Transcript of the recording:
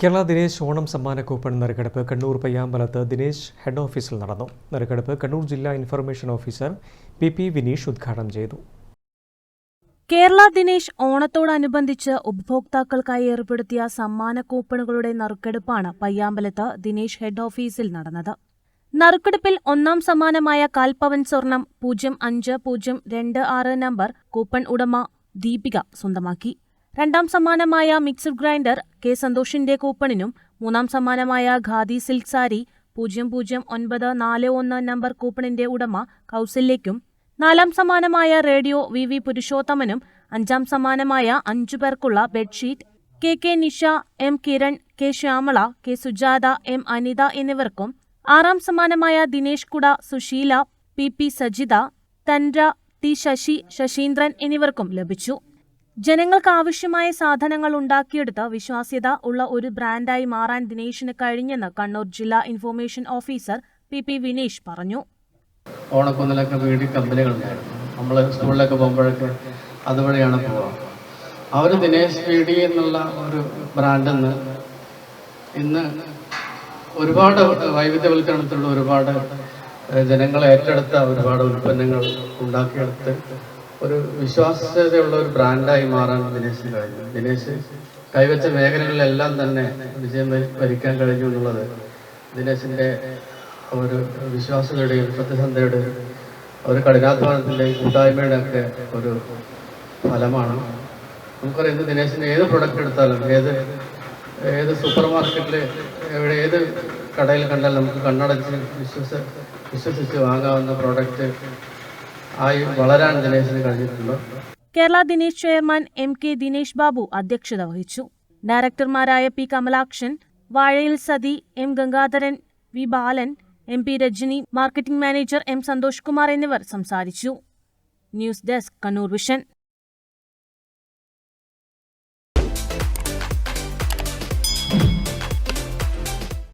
കേരള ദിനേശ് ഓണം സമ്മാന കൂപ്പൺ നറുക്കെടുപ്പ് കണ്ണൂർ പയ്യാമ്പലത്ത് ദിനേശ് ഹെഡ് ഓഫീസിൽ നടന്നു. നറുക്കെടുപ്പ് കണ്ണൂർ ജില്ലാ information officer P P Vineesh ഉദ്ഘാടനം ചെയ്തു. കേരള ദിനേശ് ഓണത്തോടനുബന്ധിച്ച് ഉപഭോക്താക്കൾക്കായി ഏർപ്പെടുത്തിയ സമ്മാന കൂപ്പണുകളുടെ നറുക്കെടുപ്പാണ് പയ്യാമ്പലത്ത് ദിനേശ് ഹെഡ് ഓഫീസിൽ നടന്നത്. നറുക്കെടുപ്പിൽ ഒന്നാം സമ്മാനമായ കാൽപവൻ സ്വർണം പൂജ്യം അഞ്ച് പൂജ്യം രണ്ട് ആറ് നമ്പർ കൂപ്പൺ ഉടമ ദീപിക സ്വന്തമാക്കി. രണ്ടാം സമ്മാനമായ മിക്സഡ് ഗ്രൈൻഡർ കെ സന്തോഷിന്റെ കൂപ്പണിനും മൂന്നാം സമ്മാനമായ ഖാദി സിൽക്ക് സാരി പൂജ്യം പൂജ്യം ഒൻപത് നാല് ഒന്ന് നമ്പർ കൂപ്പണിന്റെ ഉടമ കൗസല്യയ്ക്കും നാലാം സമ്മാനമായ റേഡിയോ വി വി പുരുഷോത്തമനും അഞ്ചാം സമ്മാനമായ അഞ്ചു പേർക്കുള്ള bedsheet K K Nisha M Kiran K Shyamala K Sujatha M Anitha എന്നിവർക്കും ആറാം സമ്മാനമായ ദിനേഷ് കുട സുശീല പി പി സജിത തൻര ടി ശശി ശശീന്ദ്രൻ എന്നിവർക്കും ലഭിച്ചു. ജനങ്ങൾക്ക് ആവശ്യമായ സാധനങ്ങൾ ഉണ്ടാക്കിയെടുത്ത് വിശ്വാസ്യത ഉള്ള ഒരു ബ്രാൻഡായി മാറാൻ ദിനേശിന് കഴിഞ്ഞെന്ന് കണ്ണൂർ ജില്ലാ information officer P P Vinesh പറഞ്ഞു. ഓണക്കുന്നിലൊക്കെ വീട്ടിൽ കമ്പനികളുണ്ടായിരുന്നു നമ്മൾ സ്കൂളിലൊക്കെ പോകുമ്പോഴൊക്കെ അതുവഴിയാണ് പോവുക അവർ ദിനേശ് പി ഡി എന്നുള്ള ഒരു ബ്രാൻഡിൽ നിന്ന് ഇന്ന് ഒരുപാട് വൈവിധ്യവൽക്കരണത്തിലുള്ള ഒരുപാട് ജനങ്ങളെ ഏറ്റെടുത്ത ഒരുപാട് ഉൽപ്പന്നങ്ങൾ ഉണ്ടാക്കിയെടുത്ത് ഒരു വിശ്വാസ്യതയുള്ള ഒരു ബ്രാൻഡായി മാറാൻ ദിനേശിന് കഴിഞ്ഞു ദിനേശ് കൈവച്ച മേഖലകളിലെല്ലാം തന്നെ വിജയം ഭരിക്കാൻ കഴിഞ്ഞു എന്നുള്ളത് ദിനേശിന്റെ ഒരു വിശ്വാസതയുടെയും സത്യസന്ധയുടെയും ഒരു കഠിനാധ്വാനത്തിന്റെയും കൂട്ടായ്മയുടെ ഒക്കെ ഒരു ഫലമാണ്. നമുക്കറിയാം ഇന്ന് ദിനേശിന്റെ ഏത് പ്രൊഡക്റ്റ് എടുത്താലും ഏത് ഏത് സൂപ്പർ മാർക്കറ്റിൽ എവിടെ ഏത് കടയിൽ കണ്ടാലും നമുക്ക് കണ്ണടച്ച് വിശ്വസ വിശ്വസിച്ച് വാങ്ങാവുന്ന പ്രോഡക്റ്റ് വളരാൻ ദിനേശിന് കഴിഞ്ഞിട്ടുണ്ട്. Kerala Dinesh chairman M K Dinesh Babu അധ്യക്ഷത വഹിച്ചു. ഡയറക്ടർമാരായ P Kamalakshan Vazhayil Sathi M Gangadharan V Balan M P Rajani marketing manager M Santhosh Kumar എന്നിവർ സംസാരിച്ചു. News desk Kannur vision.